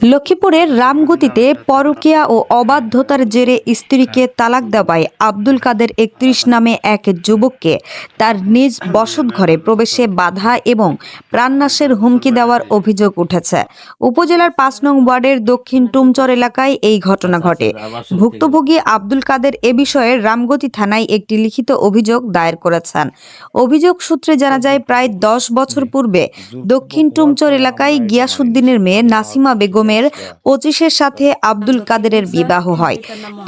লক্ষ্মীপুরের রামগতিতে পরকিয়া ও অবাধ্যতার জেরে স্ত্রীকে তালাক দেওয়ায় আব্দুল কাদের একত্রিশ নামে এক যুবককে তার নিজ বসতঘরে প্রবেশে বাধা এবং প্রাণনাশের হুমকি দেওয়ার অভিযোগ উঠেছে। উপজেলার পাঁচ নং ওয়ার্ডের দক্ষিণ টুমচর এলাকায় এই ঘটনা ঘটে। ভুক্তভোগী আব্দুল কাদের এ বিষয়ে রামগতি থানায় একটি লিখিত অভিযোগ দায়ের করেছেন। অভিযোগ সূত্রে জানা যায়, প্রায় দশ বছর পূর্বে দক্ষিণ টুমচর এলাকায় গিয়াসুদ্দিনের মেয়ে নাসিমা বেগমের পঁচিশের সাথে আব্দুল কাদেরের বিবাহ হয়।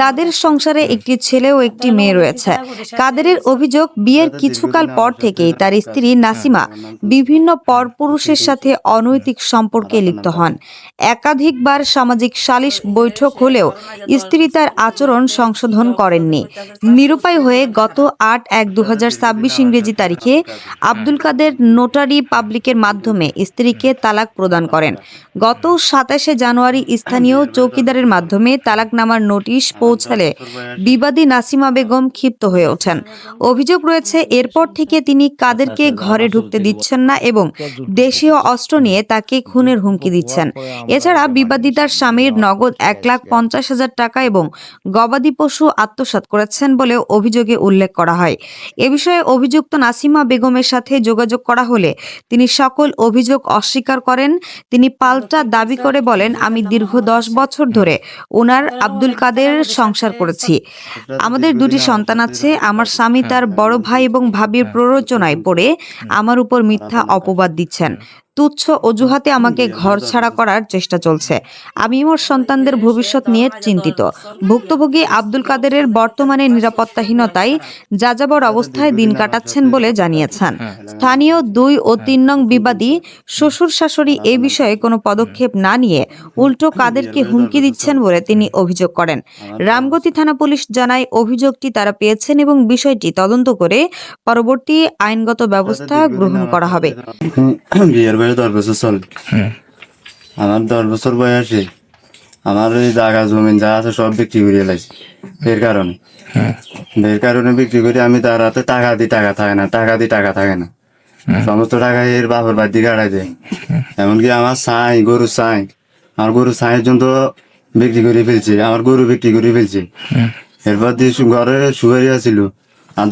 তাদের সংসারে একটি ছেলে ও একটি মেয়ে রয়েছে। কাদেরের অভিযোগ বিয়ের কিছুকাল পর থেকেই তার স্ত্রী নাসিমা বিভিন্ন পরপুরুষের সাথে অনৈতিক সম্পর্কে লিপ্ত হন। একাধিকবার সামাজিক সালিশ বৈঠক হলেও স্ত্রী তার আচরণ সংশোধন করেননি। নিরুপায় হয়ে গত আট এক দু ইংরেজি তারিখে আব্দুল কাদের নোটারি পাবলিকের মাধ্যমে স্ত্রীকে তালাক প্রদান করেন। গত সাতাশে জানুয়ারি স্থানীয় চৌকিদারের মাধ্যমে তালাকনামার নোটিশ পৌঁছালে বিবাদী নাসিমা বেগম ক্ষিপ্ত হয়ে ওঠেন। অভিযোগ রয়েছে এরপর থেকে তিনি কাদেরকে ঘরে ঢুকতে দিচ্ছেন না এবং দেশীয় অস্ত্র নিয়ে তাকে খুনের হুমকি দিচ্ছেন। এছাড়া বিবাদী তার স্বামীর নগদ এক লাখ পঞ্চাশ হাজার টাকা এবং গবাদি পশু আত্মসাৎ করেছেন বলে অভিযোগে উল্লেখ করা হয়। এ বিষয়ে অভিযুক্ত নাসিমা বেগমের সাথে যোগাযোগ করা হলে তিনি সকল অভিযোগ অস্বীকার করেন। তিনি পাল্টা দাবি করে বলেন আমি দীর্ঘ দশ বছর ধরে ওনার আব্দুল কাদের সংসার করেছি। আমাদের দুটি সন্তান আছে, আমার স্বামী তার বড় ভাই এবং ভাবির প্ররোচনায় পড়ে আমার উপর মিথ্যা অপবাদ দিচ্ছেন। তুচ্ছ অজুহাতে আমাকে ঘর ছাড়া করার চেষ্টা চলছে। আমি ওর সন্তানদের ভবিষ্যৎ নিয়ে চিন্তিত। ভুক্তভোগী আব্দুল কাদেরের বর্তমানে নিরাপত্তাহীনতায় যাযাবর অবস্থায় দিন কাটাচ্ছেন বলে জানিয়েছেন। স্থানীয় দুই ও তিন নং বিবাদী শ্বশুর শাশুড়ি এ বিষয়ে কোনো পদক্ষেপ না নিয়ে উল্টো কাদেরকে হুমকি দিচ্ছেন বলে তিনি অভিযোগ করেন। রামগতি থানা পুলিশ জানায় অভিযোগটি তারা পেয়েছেন এবং বিষয়টি তদন্ত করে পরবর্তী আইনগত ব্যবস্থা গ্রহণ করা হবে। বয়স দশ বছর চল। আমার দশ বছর বয়সে আমার ওই জায়গা জমিন যা আছে সব বিক্রি করে লাইছি এর কারণে। এর কারণে বিক্রি করে আমি তার হাতে টাকা দিই টাকা থাকে না টাকা দিই টাকা থাকে না। সমস্ত টাকা এর বাপের বাদ দিয়ে গাড়াই দেয়। এমনকি আমার ছাই গরু ছাই আমার গরু ছাইয়ের জন্য বিক্রি করে ফেলছে আমার গরু বিক্রি করে ফেলছে। এরপর দিয়ে ঘরে সুগারি আছিল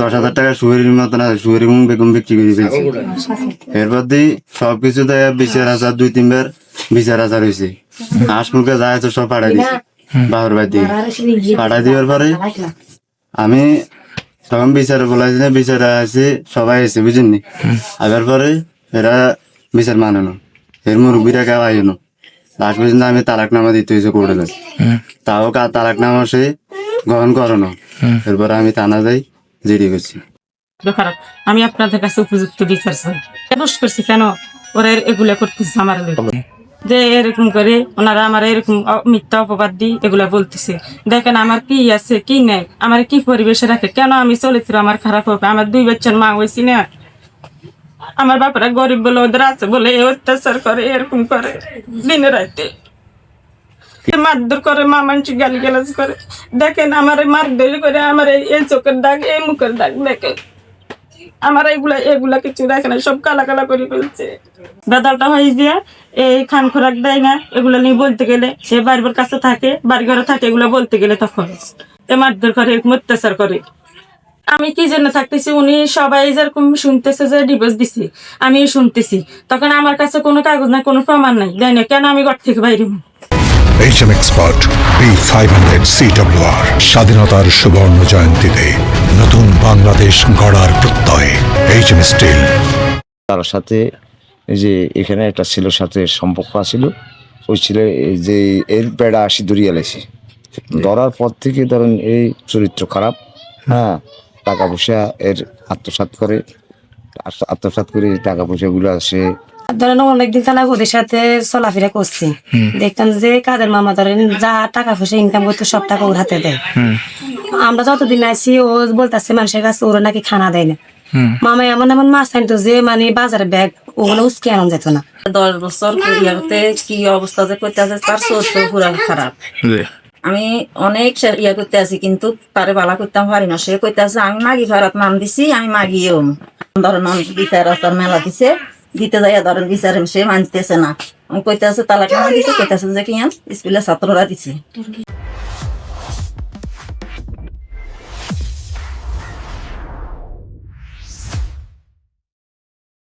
দশ হাজার টাকা সুগারির মতন আছে সুগারি মুখ বেগম বিক্রি করে ফেলছে এরপর দিয়ে সবকিছু দেয় বিচার হাজার দুই তিনবার বিচার হাজার হয়েছে। হাঁস মুখে যা আছে সব পাঠাই দিছে বাবার বাড়ি দিয়ে। পাঠাই দেওয়ার পরে আমি তখন বিচারে বলাইছি না বিচারে আছে সবাই এসে বুঝেননি? আবার পরে এরা বিচার মানে না এর মুরব্বীরা কেউ আইনো লাস্ট পর্যন্ত আমি তালাকনামা দিতে হয়েছে করে দেয় তাও কা তালাকনামা সে গ্রহণ করো না। এরপর আমি থানা যাই। জিডি করছি তো খারাপ আমি আপনাদের কাছে উপযুক্ত বিচার চাই। করছি কেন? ওরা এগুলা করতেছে আমার? যে এরকম করে ওনারা আমার এরকম মিথ্যা অপবাদ দিই এগুলা বলতেছে। দেখেন আমার কি আছে কি নেই আমার কি পরিবেশে রাখে কেন আমি চলিত্র আমার খারাপ হবে? আমার দুই বাচ্চার মা হয়েছি না? আমার বাপারা গরিব বলে ওদের আছে বলে অত্যাচার করে এরকম করে দিনে রাতে। মারধর করে, মা মানুষ গালি গালাজ করে। দেখেন আমার মারধর করে, আমার এই চোখের দাগ, এই মুখের দাগ, দেখেন। আমার এগুলা এগুলা কিছু দেখে না সব কালা কালা করে ফেলছে। বেদালটা হয়ে দিয়ে এই খান খোরাক দেয় না, এগুলো নিয়ে বলতে গেলে সে বাড়ির কাছে থাকে, বাড়ি ঘরে থাকে, এগুলো বলতে গেলে তখন এ মারধর করে অত্যাচার করে। আমি কি জন্য থাকতেছি? উনি সবাই যেরকম শুনতেছে যে ডিভোর্স দিছি আমি শুনতেছি। তখন আমার কাছে কোনো কাগজ নাই, কোনো প্রমাণ নাই। দেয় না, কেন আমি ঘর থেকে বাইরে হব? HM expert B five hundred CWR স্বাধীনতার সুবর্ণ জয়ন্তীতে নতুন বাংলাদেশ গড়ার প্রত্যয় এইচএম স্টিল তার সাথে এই যে এখানে একটা ছেলের সাথে সম্পর্ক আছিল। ওই ছেলে এই যে এর বেড়া আসি দরিয়া লেছে ধরার পর থেকে ধরেন এই চরিত্র খারাপ। হ্যাঁ টাকা পয়সা এর আত্মসাৎ করে। আত্ম- আত্মসাৎ করে টাকা পয়সা গুলো সে ধরেন অনেকদিন তালা ওদের সাথে চলাফেরা করছি। দেখতাম যে কাদের মামা ধরেন যা টাকা পয়সা ইনকাম করতে সব টাকা ওর হাতে দেয়। আমরা যতদিন আছি ও বলতেছে মানুষের কাছে ওরা নাকি খানা দেয় না। মামা এমন এমন মাছ আনতো যে মানে বাজারে ব্যাগ ওগুলো উস্কে আনন্দ যেত না। দশ বছর ইয়াতে কি অবস্থা যে করতে আছে তার চোদ্দ পুরা খারাপ। আমি অনেক ইয়া করতে আছি কিন্তু তারে বালা করতে পারি না। সে করতে আছে আমি মাগি ঘরত নাম দিছি আমি মাগিও। ধরেন বিচার আচার মেলা দিছে। দিতে যাইয়া ধরেন বিচার সে মানতেছে না। কইতে আছে তালাক দিছে কইতে আছে যে কি স্কুলের ছাত্ররা দিছে।